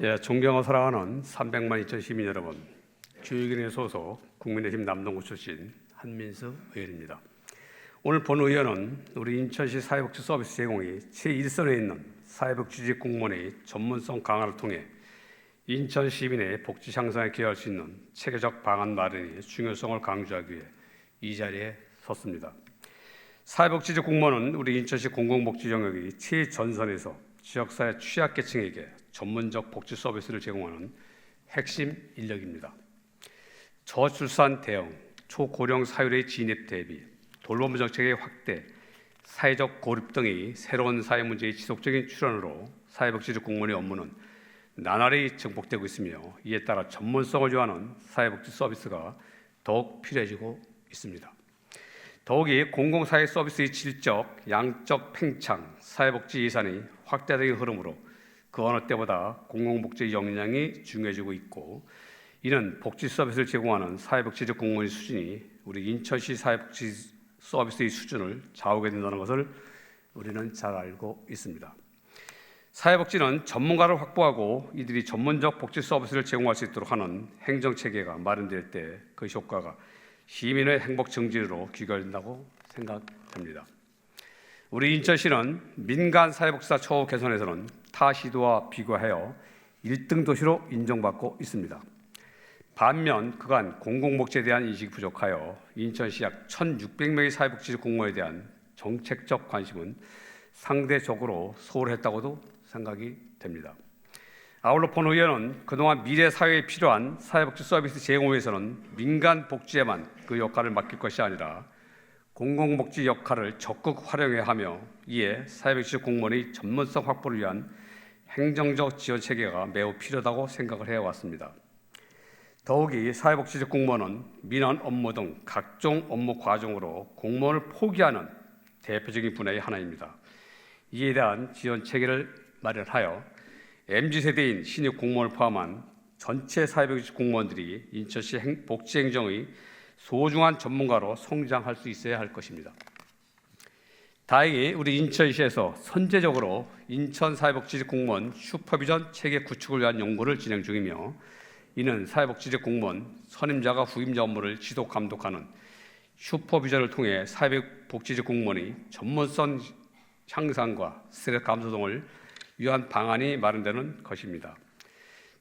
예, 존경하고 사랑하는 300만 2천 시민 여러분, 교육인의 소속 국민의힘 남동구 출신 한민수 의원입니다. 오늘 본 의원은 우리 인천시 사회복지 서비스 제공이 제1선에 있는 사회복지직 공무원의 전문성 강화를 통해 인천 시민의 복지 향상에 기여할 수 있는 체계적 방안 마련의 중요성을 강조하기 위해 이 자리에 섰습니다. 사회복지직 공무원은 우리 인천시 공공복지 영역의 최전선에서 지역사회 취약계층에게 전문적 복지 서비스를 제공하는 핵심 인력입니다. 저출산 대응, 초고령 사율의 진입 대비, 돌봄 정책의 확대, 사회적 고립 등의 새로운 사회 문제의 지속적인 출현으로 사회복지직 공무원의 업무는 나날이 증폭되고 있으며 이에 따라 전문성을 요하는 사회복지 서비스가 더욱 필요해지고 있습니다. 더욱이 공공사회 서비스의 질적, 양적 팽창, 사회복지 예산이 확대되는 흐름으로 그 어느 때보다 공공복지 역량이 중요해지고 있고 이는 복지 서비스를 제공하는 사회복지적 공무원의 수준이 우리 인천시 사회복지 서비스의 수준을 좌우게 된다는 것을 우리는 잘 알고 있습니다. 사회복지는 전문가를 확보하고 이들이 전문적 복지 서비스를 제공할 수 있도록 하는 행정 체계가 마련될 때 그 효과가 시민의 행복 증진으로 귀결된다고 생각됩니다. 우리 인천시는 민간 사회복지사 처우 개선에서는 타 시도와 비교하여 1등 도시로 인정받고 있습니다. 반면 그간 공공복지에 대한 인식이 부족하여 인천시 약 1,600명의 사회복지 공무원에 대한 정책적 관심은 상대적으로 소홀했다고도 생각이 됩니다. 아울러 본 의원은 그동안 미래 사회에 필요한 사회복지 서비스 제공을 위해서는 민간 복지에만 그 역할을 맡길 것이 아니라 공공복지 역할을 적극 활용해야 하며 이에 사회복지 공무원의 전문성 확보를 위한 행정적 지원 체계가 매우 필요하다고 생각을 해왔습니다. 더욱이 사회복지직 공무원은 민원 업무 등 각종 업무 과정으로 공무원을 포기하는 대표적인 분야의 하나입니다. 이에 대한 지원 체계를 마련하여 MZ 세대인 신입 공무원을 포함한 전체 사회복지 공무원들이 인천시 복지행정의 소중한 전문가로 성장할 수 있어야 할 것입니다. 다행히 우리 인천시에서 선제적으로 인천 사회복지직 공무원 슈퍼비전 체계 구축을 위한 연구를 진행 중이며 이는 사회복지직 공무원 선임자가 후임자 업무를 지속 감독하는 슈퍼비전을 통해 사회복지직 공무원의 전문성 향상과 스트레스 감소 등을 위한 방안이 마련되는 것입니다.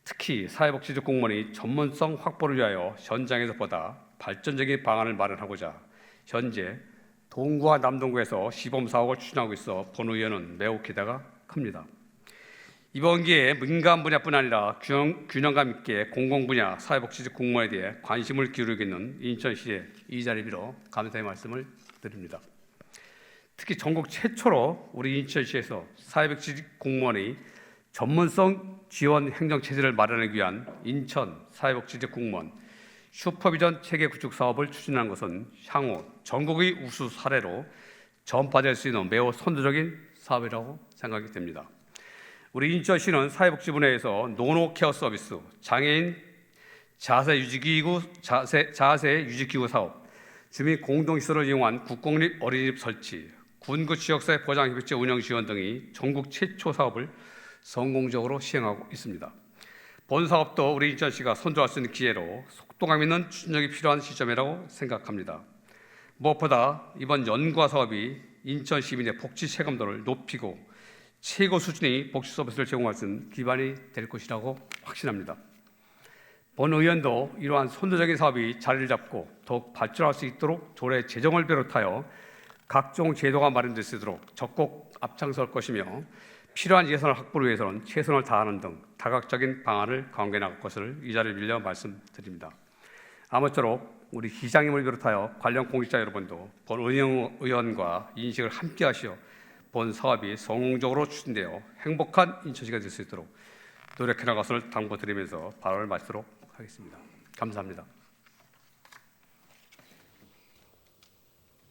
특히 사회복지직 공무원이 전문성 확보를 위하여 현장에서 보다 발전적인 방안을 마련하고자 현재 동구와 남동구에서 시범 사업을 추진하고 있어 본 의원은 매우 기대가 큽니다. 이번 기회에 민간 분야뿐 아니라 균형, 균형감 있게 공공 분야 사회복지직 공무원에 대해 관심을 기울이고 있는 인천시의 이 자리 빌어 감사의 말씀을 드립니다. 특히 전국 최초로 우리 인천시에서 사회복지직 공무원의 전문성 지원 행정 체제를 마련하기 위한 인천 사회복지직 공무원 슈퍼비전 체계 구축 사업을 추진한 것은 향후 전국의 우수 사례로 전파될 수 있는 매우 선도적인 사업이라고 생각이 됩니다. 우리 인천시는 사회복지 분야에서 노노케어 서비스, 장애인 자세 유지기구 자세, 자세 유지기구 사업, 주민 공동시설을 이용한 국공립 어린이집 설치, 군구 지역사회 보장 협의체 운영 지원 등이 전국 최초 사업을 성공적으로 시행하고 있습니다. 본 사업도 우리 인천시가 선도할 수 있는 기회로 속도감 있는 추진력이 필요한 시점이라고 생각합니다. 무엇보다 이번 연구와 사업이 인천 시민의 복지 체감도를 높이고 최고 수준의 복지 서비스를 제공할 수 있는 기반이 될 것이라고 확신합니다. 본 의원도 이러한 선도적인 사업이 자리를 잡고 더욱 발전할 수 있도록 조례 제정을 비롯하여 각종 제도가 마련될 수 있도록 적극 앞장설 것이며 필요한 예산을 확보를 위해서는 최선을 다하는 등 다각적인 방안을 강구해 나갈 것을 이 자리를 빌려 말씀드립니다. 아무쪼록 우리 기장님을 비롯하여 관련 공직자 여러분도 본 의원과 인식을 함께 하시어 본 사업이 성공적으로 추진되어 행복한 인천시가 될 수 있도록 노력해 나갈 것을 당부드리면서 발언을 마치도록 하겠습니다. 감사합니다.